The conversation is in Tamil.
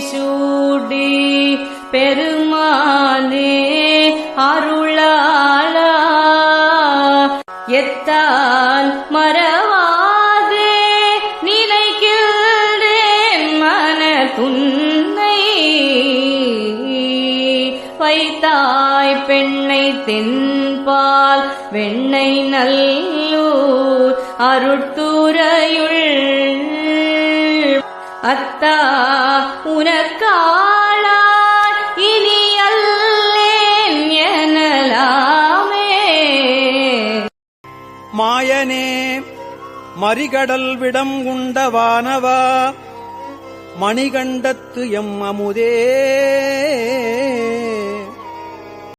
சூடி பெருமானே அருளாளா. எத்தான் மறவாதே நினைக்கின்றேன் மன துன்னை வைத்தாய் பெண்ணை தென்பால் வெண்ணை நல்லூர் அருட்துறையுள் அத்தா உனக்காளா இனி அல்லேன் எனலாமே. மாயனே மறிகடல் விடம் உண்ட வானவா மணிகண்டத்து எம் அமுதே.